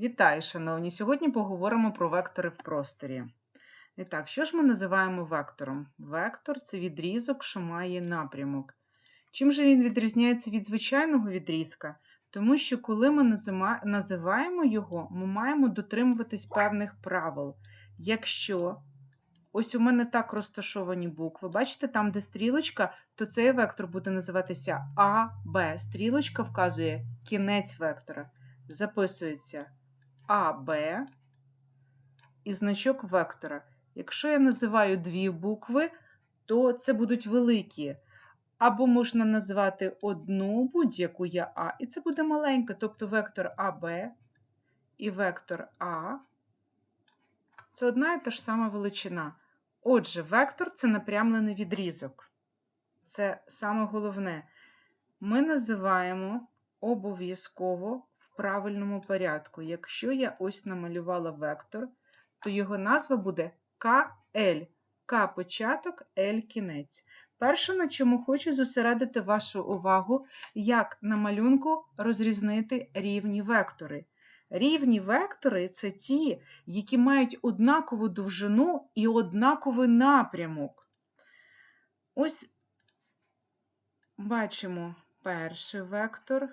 Вітаю, шановні! Сьогодні поговоримо про вектори в просторі. І так, що ж ми називаємо вектором? Вектор це відрізок, що має напрямок. Чим же він відрізняється від звичайного відрізка? Тому що, коли ми називаємо його, ми маємо дотримуватись певних правил. Якщо ось у мене так розташовані букви, бачите, там, де стрілочка, то цей вектор буде називатися А, Б. Стрілочка вказує кінець вектора. Записується АБ і значок вектора. Якщо я називаю дві букви, то це будуть великі. Або можна назвати одну будь-яку я А, і це буде маленька, тобто вектор АБ і вектор А. Це одна і та ж сама величина. Отже, вектор це напрямлений відрізок. Це саме головне. Ми називаємо обов'язково правильному порядку. Якщо я ось намалювала вектор, то його назва буде КЛ. К початок, Л кінець. Перше, на чому хочу зосередити вашу увагу, як на малюнку розрізнити рівні вектори. Рівні вектори це ті, які мають однакову довжину і однаковий напрямок. Ось бачимо перший вектор,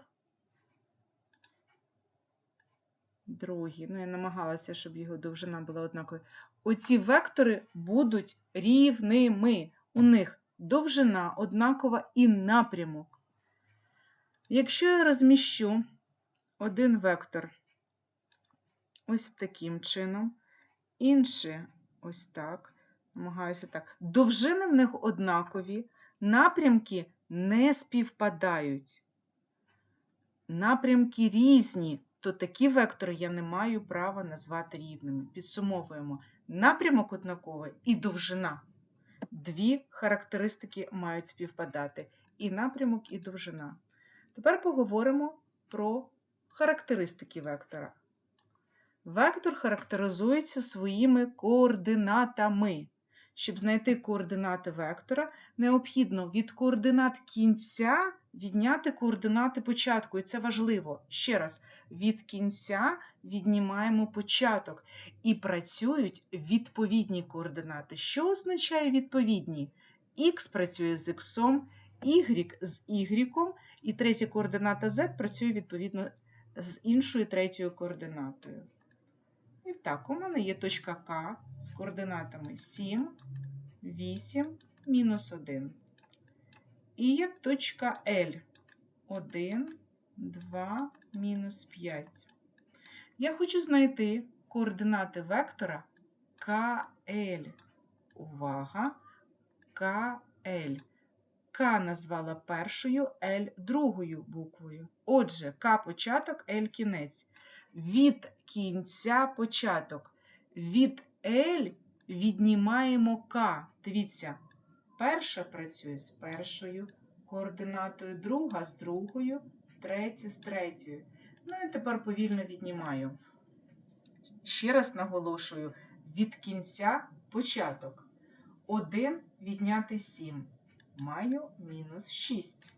другий. Ну, я намагалася, щоб його довжина була однаковою. Оці вектори будуть рівними. У них довжина однакова і напрямок. Якщо я розміщу один вектор ось таким чином, інший ось так, намагаюся так, довжини в них однакові, напрямки не співпадають. Напрямки різні, то такі вектори я не маю права назвати рівними. Підсумовуємо, напрямок однаковий і довжина. Дві характеристики мають співпадати: і напрямок, і довжина. Тепер поговоримо про характеристики вектора. Вектор характеризується своїми координатами. Щоб знайти координати вектора, необхідно від координат кінця відняти координати початку. І це важливо. Ще раз, від кінця віднімаємо початок і працюють відповідні координати. Що означає відповідні? Х працює з х, y з y, і третя координата z працює відповідно з іншою третьою координатою. І так, у мене є точка К з координатами 7, 8, мінус 1. І є точка L 1, 2, мінус 5. Я хочу знайти координати вектора КЛ. Увага! КЛ. К назвала першою, L другою буквою. Отже, К початок, L кінець. Від кінця початок. Від L віднімаємо К. Дивіться, перша працює з першою координатою, друга з другою, третя з третьою. Ну і тепер повільно віднімаю. Ще раз наголошую: від кінця початок. 1 відняти 7. Маю мінус 6.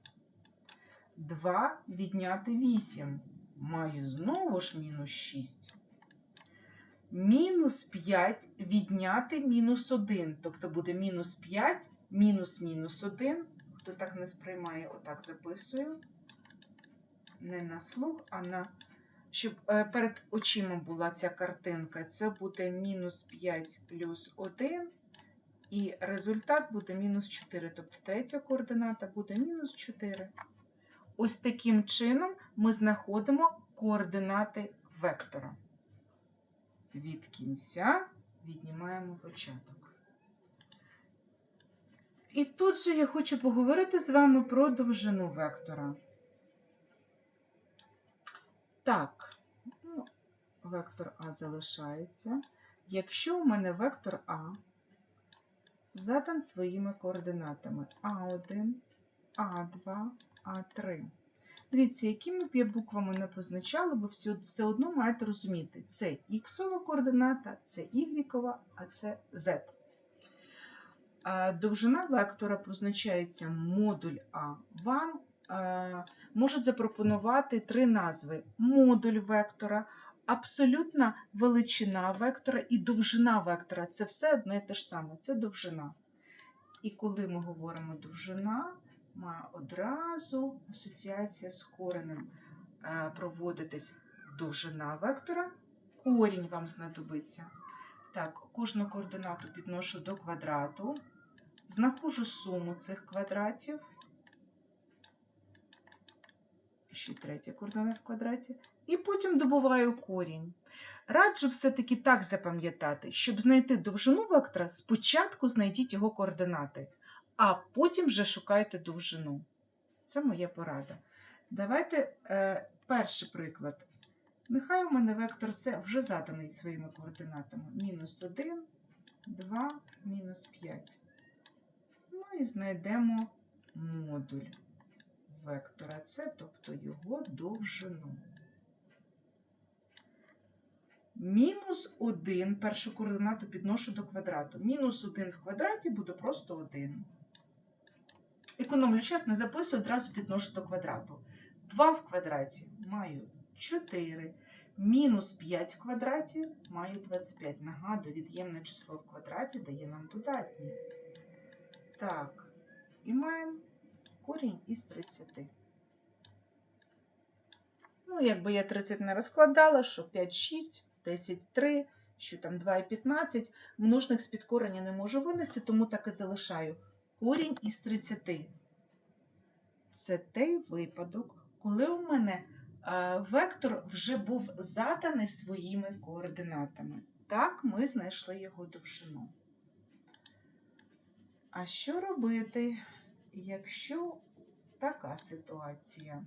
2 відняти 8. Маю знову ж мінус 6. Мінус 5 відняти мінус 1. Тобто буде мінус 5, мінус мінус 1. Хто так не сприймає, отак записую. Не на слух, а на. Щоб е, перед очима була ця картинка. Це буде мінус 5 плюс 1. І результат буде мінус 4. Тобто третя координата буде мінус 4. Ось таким чином ми знаходимо координати вектора. Від кінця віднімаємо початок. І тут же я хочу поговорити з вами про довжину вектора. Так, ну, вектор А залишається. Якщо у мене вектор А задан своїми координатами А1, А2, А3. Дивіться, якими б я буквами не позначала, бо все, одно маєте розуміти, це іксова координата, це ігрікова, а це z. Довжина вектора позначається модуль А. Вам можуть запропонувати три назви: модуль вектора, абсолютна величина вектора і довжина вектора. Це все одне і те ж саме. Це довжина. І коли ми говоримо довжина, має одразу асоціація з коренем е, проводитись довжина вектора, корінь вам знадобиться. Так, кожну координату підношу до квадрату, знаходжу суму цих квадратів. Ще третя координата в квадраті. І потім добуваю корінь. Раджу все-таки так запам'ятати, щоб знайти довжину вектора, спочатку знайдіть його координати, а потім вже шукайте довжину. Це моя порада. Давайте е, перший приклад. Нехай у мене вектор С вже заданий своїми координатами. Мінус 1, 2, мінус 5. Ну і знайдемо модуль вектора С, тобто його довжину. Мінус 1, першу координату підношу до квадрату. Мінус 1 в квадраті буде просто 1. Економлю час, не записую, одразу підношу до квадрату. 2 в квадраті маю 4. Мінус 5 в квадраті маю 25. Нагадую, від'ємне число в квадраті дає нам додатнє. Так, і маємо корінь із 30. Ну, якби я 30 не розкладала, що 5, 6, 10, 3, що там 2 і 15. Множник з підкорення не можу винести, тому так і залишаю. Корінь із 30. Це той випадок, коли у мене вектор вже був заданий своїми координатами. Так, ми знайшли його довжину. А що робити, якщо така ситуація?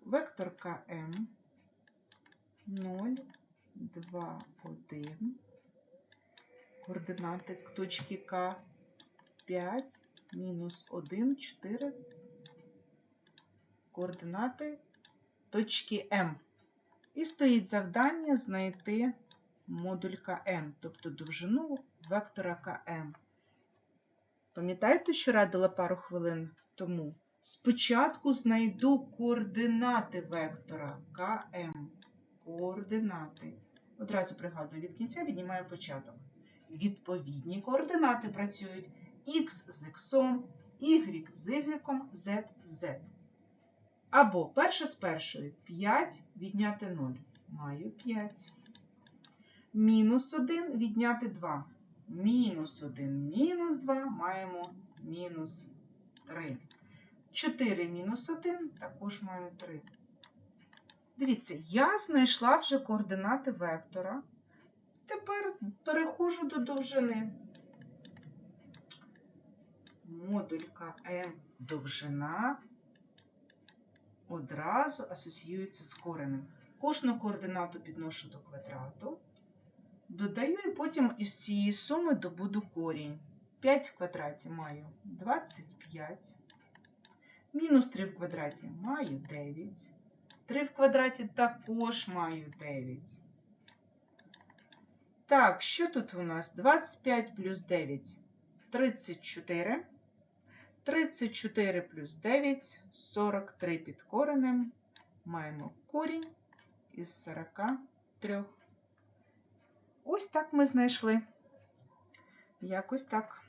Вектор КМ 0, 2, 1. Координати точки К 5, мінус 1, 4. Координати точки М. І стоїть завдання знайти модуль КМ, тобто довжину вектора КМ. Пам'ятаєте, що радила пару хвилин тому? Спочатку знайду координати вектора КМ. Координати. Одразу пригадую, від кінця віднімаю початок. Відповідні координати працюють Х з Х, Y з Y, Z з Z. Або перше з першої 5 відняти 0. Маю 5. Мінус 1 відняти 2. Мінус 1, мінус 2 маємо мінус 3. 4 мінус 1 також маю 3. Дивіться, я знайшла вже координати вектора. Тепер переходжу до довжини. Модуль КМ довжина одразу асоціюється з коренем. Кожну координату підношу до квадрату. Додаю і потім із цієї суми добуду корінь. 5 в квадраті маю 25. Мінус 3 в квадраті маю 9. 3 в квадраті також маю 9. Так, що тут у нас? 25 плюс 9 34. 34 плюс 9 43 під коренем. Маємо корінь із 43. Ось так ми знайшли. Якось так.